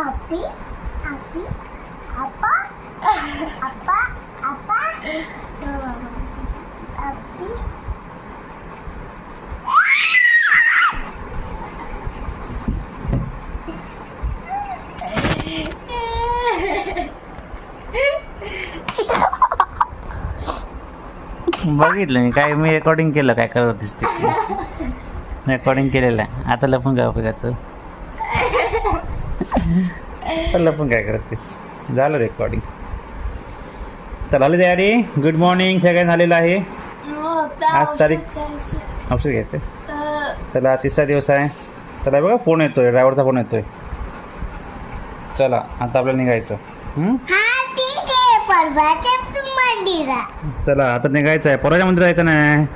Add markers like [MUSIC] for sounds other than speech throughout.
Api, api, apa, apa, apa, api. बघितलं मी. काय मी recording केलं काय करत होतीस ते? [LAUGHS] रेकॉर्डिंग केलेलं आहे. आता लपून काय उपयोगाचं आता लपून काय करतेस? झालं रेकॉर्डिंग तर आले तयारी? गुड मॉर्निंग सगळ्यांना झालेलं आहे? आज तारीख औषध घ्यायचं चला तिसरा दिवस आहे. चला बघा फोन येतोय ड्रायव्हरचा फोन येतोय. चला आता आपल्याला निघायचं. हं? हा चला आता निघायचं आहे. पोराच्या मंदिर जायचं नाही.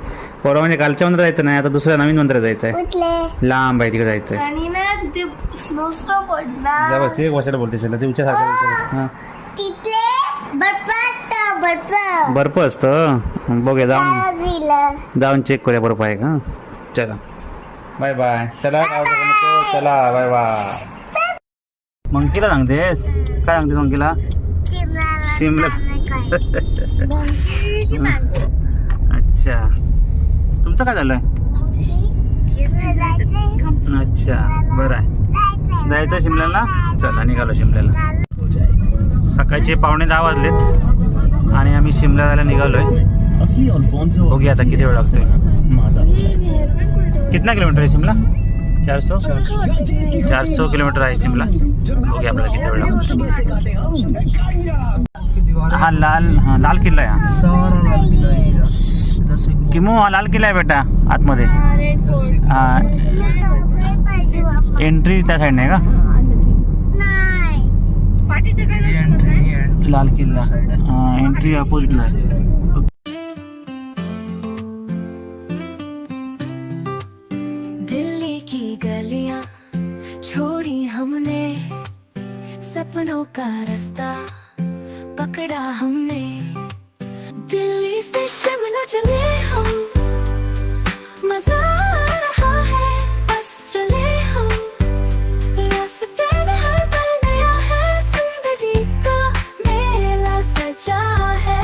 पोरा म्हणजे कालच्या मंदिर जायचं नाही आता दुसऱ्या नवीन मंदिरात जायचं आहे कुठले? लांब आहे तिकडे जायचं आहे आणि ना पडणार बस ते वर्षाला बोलतेस ना ते हां. तिथले बर्फ असतं, बर्फ. बर्फ असतं? बघूया जाऊन जाऊन चेक करूया बर्फ आहे का? चला. Bye bye. चला. चला बाय बाय. मंकीला सांगतेस? काय सांगतेस मंकीला? शिमला. [LAUGHS] अच्छा. तुमचं काय झालंय? अच्छा बरं आहे. जायचं शिमल्याला चला निघालो शिमल्याला. सकाळचे पावणे दहा वाजलेत आणि आम्ही शिमला जायला निघालोय. असली बघूया आता किती वेळ लागतोय. माझा कितना किलोमीटर आहे शिमला? चार सौ चार सौ किलोमीटर आहे शिमला. ओके आपल्याला किती वेळ लागतो हा लाल हा लाल किल्ला आहे हा. किला किमो हा लाल किल्ला आहे बेटा आतमध्ये? हा एंट्री त्या साईडने का? एंट्री लाल किल्ला. एंट्री अपोजिटला आहे. दिल्ली की गलियाँ छोड़ी हमने सपनों का रास्ता पकड़ा हमने। दिल्ली से चले हम मजा आ रहा है बस चले हम रास्ते में हर पल नया है जिंदगी का मेला सजा है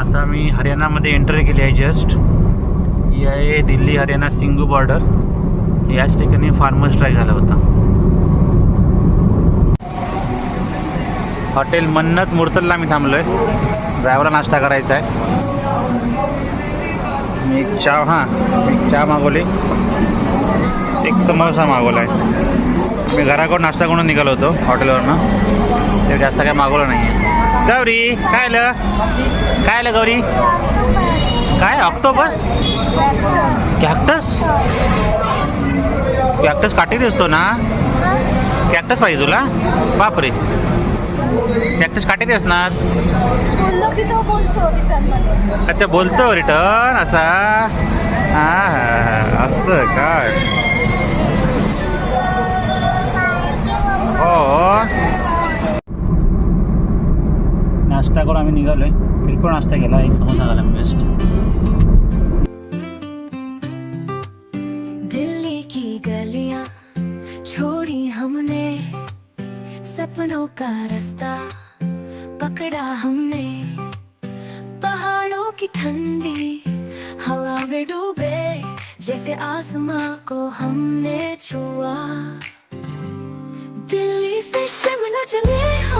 आता मी हरियाणामध्ये एंटर केली आहे जस्ट ही आहे दिल्ली हरियाणा सिंगू बॉर्डर याच ठिकाणी फार्मर स्ट्राईक झाला होता. हॉटेल मन्नत मुर्तलला मी थांबलोय. ड्रायव्हरला नाश्ता करायचा आहे मी एक चहा हां मी एक चहा मागवली. एक समोसा मागवला आहे मी घराकडून नाश्ता करून निघालो होतो हॉटेलवरनं. ते जास्त काय मागवलं नाही आहे गौरी काय आलं? काय आलं गौरी? काय? ऑक्टोबस कॅक्टस? कॅक्टस काठी दिसतो ना? कॅक्टस पाहिजे तुला? बापरे. कॅक्टस काठी असणार बोललो की तो बोलतो रिटर्नमध्ये अच्छा बोलतो रिटर्न असा हा हा, हा, असं काय हो नाश्ता करून आम्ही निघालोय किरकोळ नाश्ता केला एक समोसा झाला बेस्ट सपनों का रास्ता पकड़ा हमने। पहाड़ों की ठंडी हवा में डूबे जैसे आसमां को हमने छुआ। दिल्ली से शिमला चले हम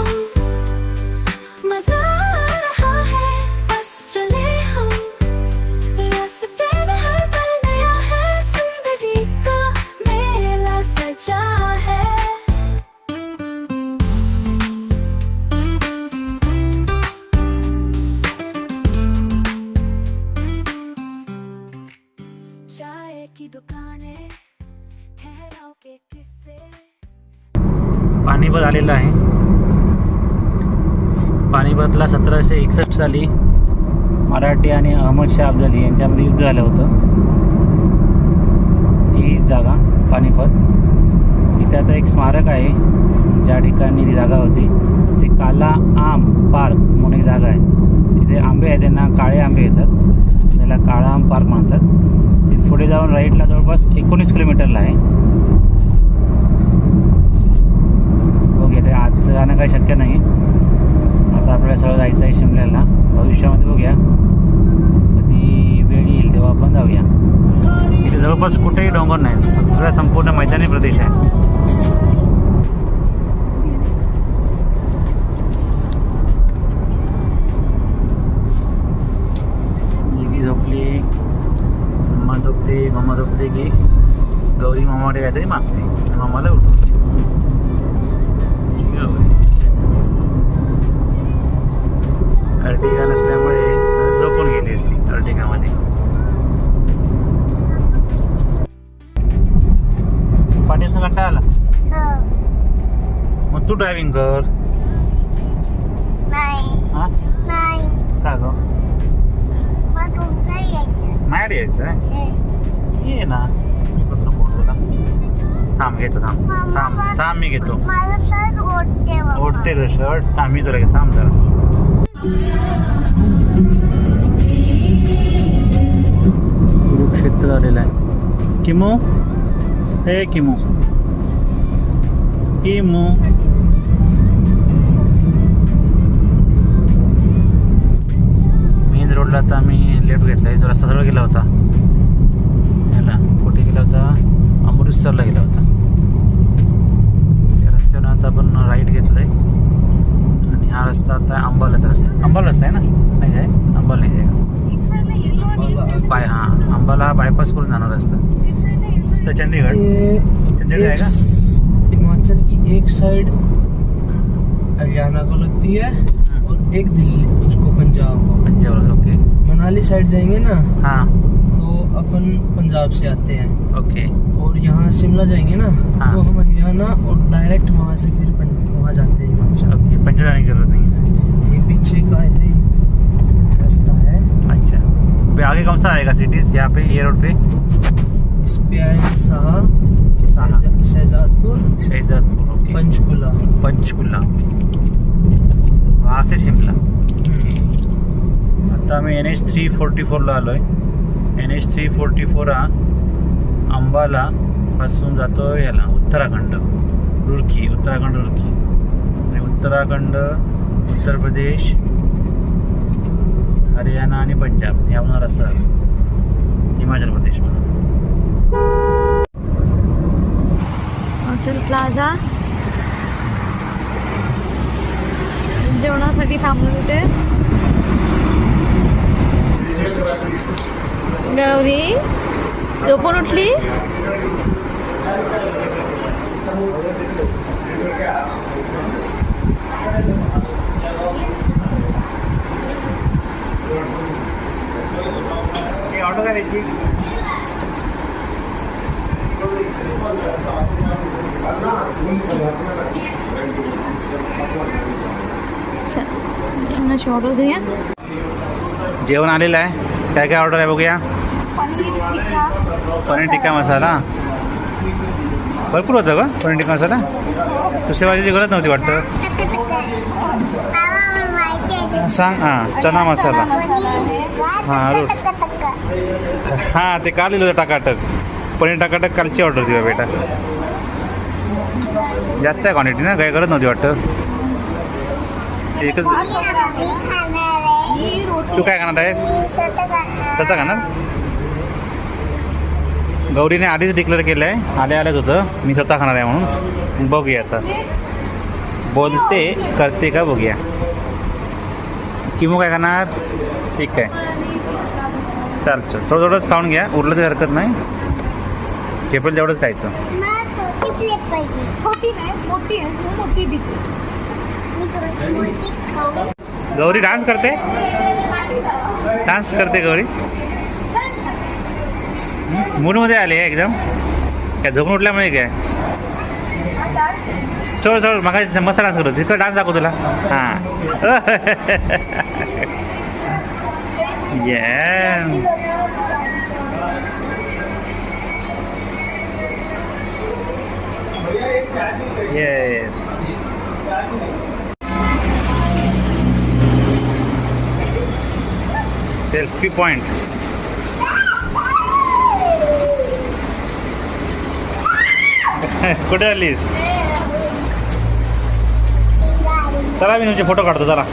पानिपत आलेलं आहे. पानिपतला सतराशे एकसष्ट साली मराठी आणि अहमद शाह अफजली यांच्यामध्ये युद्ध झालं होतं. ती जागा पानिपत इथे आता एक स्मारक आहे. ज्या ठिकाणी ती जागा होती. ती काला आम पार्क म्हणून एक जागा आहे. तिथे आंबे आहेत त्यांना काळे आंबे येतात. त्याला काळा आम पार्क म्हणतात. पुढे जाऊन राईटला जवळपास एकोणीस किलोमीटरला आहे बघूया ते आज जाणं काही शक्य नाही आता आपल्याला सगळं जायचं आहे शिमल्याला भविष्यामध्ये बघूया कधी वेळ येईल तेव्हा आपण जाऊया इथे जवळपास कुठेही डोंगर नाही. सगळा संपूर्ण मैदानी प्रदेश आहे. दीदी झोपली. मम्मा झोपते मम्मा झोपते की गौरी मामाकडे काहीतरी मागते. मामाला उठतो तू ड्रायव्हिंग कर नाही हा नाही का ग मग तुमचं यायचं मॅड यायचं आहे ये ना मी फक्त बोलू थांब घेतो थांब थांब थांब मी घेतो मला सर ओढते बाबा. ओढते ग शर्ट थांब मी तुला घेतो थांब जरा कुरुक्षेत्र झालेलं आहे किमो हे किमो किमो रस्ता सरळ गेला होता. याला कुठे गेला होता अमृतसरला गेला होता. त्या रस्त्यानं आता आपण राईट घेतलं आहे आणि हा रस्ता आता अंबालाचा रस्ता. अंबाला रस्ता आहे ना? नाही आहे अंबाला नाही आहे एक साइडला येलो आणि बाय हां. अंबाला बायपास करून जाणार रस्ता. तर चंदीगड. चंडीगढ़ एक आएगा? हिमाचल की एक साइड हरियाणा को लगती है और एक दिल्ली उसको पंजाब. को पंजाब ओके मनाली साइड जाएँगे ना हाँ। तो अपन पंजाब से आते हैं। ओके। और यहाँ शिमला जाएँगे ना हाँ। तो हम हरियाणा और डायरेक्ट वहाँ से फिर वहाँ जाते हैं हिमाचल। ओके पंजाब जाने की ज़रूरत नहीं है। ये पीछे का है रास्ता है। अच्छा। पे आगे कौन सा आएगा सिटीज़ यहाँ पे ये रोड पे? इस पे आए शाह शाह। शहजादपुर शहजादपुर ओके। पंचकुला। पंचकुला। वहाँ से शिमला। आता आम्ही एन एच थ्री फोर्टी फोरला आलो आहे N H three forty four हा अंबाला पासून जातो याला उत्तराखंड. रुरकी उत्तराखंड रुरकी. आणि उत्तराखंड उत्तर प्रदेश हरियाणा आणि पंजाब यावणार रस्ता हिमाचल प्रदेश म्हणून हॉटेल प्लाझा. जेवणासाठी थांबलो तिथे. गौरी झोपून उठली? ऑर्डर करायची जेवण आलेलं आहे. काय काय ऑर्डर आहे बघूया. पनीर टिक्का मसाला. भरपूर होतं का पनीर टिक्का मसाला? दुसऱ्या भाजीची गरज नव्हती वाटतं. सांग हां चना मसाला. हां रोड. हां ते काल लिहिलं होतं टाकाटक. पनीर टाकाटक कालची ऑर्डर दिवा बेटा. जास्त आहे क्वांटिटी ना काही गरज नव्हती वाटतं. एकच तू काय खाणार आहे? स्वतः खाणार? गौरीने आधीच डिक्लेअर केलं आहे आले आलंच होतं मी स्वतः खाणार आहे म्हणून. बघूया आता. बोलते करते का बघूया. किमू काय खाणार? ठीक आहे. चाल चल. थोडं थोडंच खाऊन घ्या. उरलं तर हरकत नाही. केपल तेवढंच खायचं. गौरी डान्स करते? डान्स करते गौरी? मूडमध्ये आली आहे एकदम काय झोपून उठल्यामुळे काय चोळ चोळ मग मस्त डान्स करतो तिकडं डान्स दाखव तुला हां ये येस सेल्फी पॉईंट [LAUGHS] कुठे आलीस? चला मी तुमचे फोटो काढतो चला.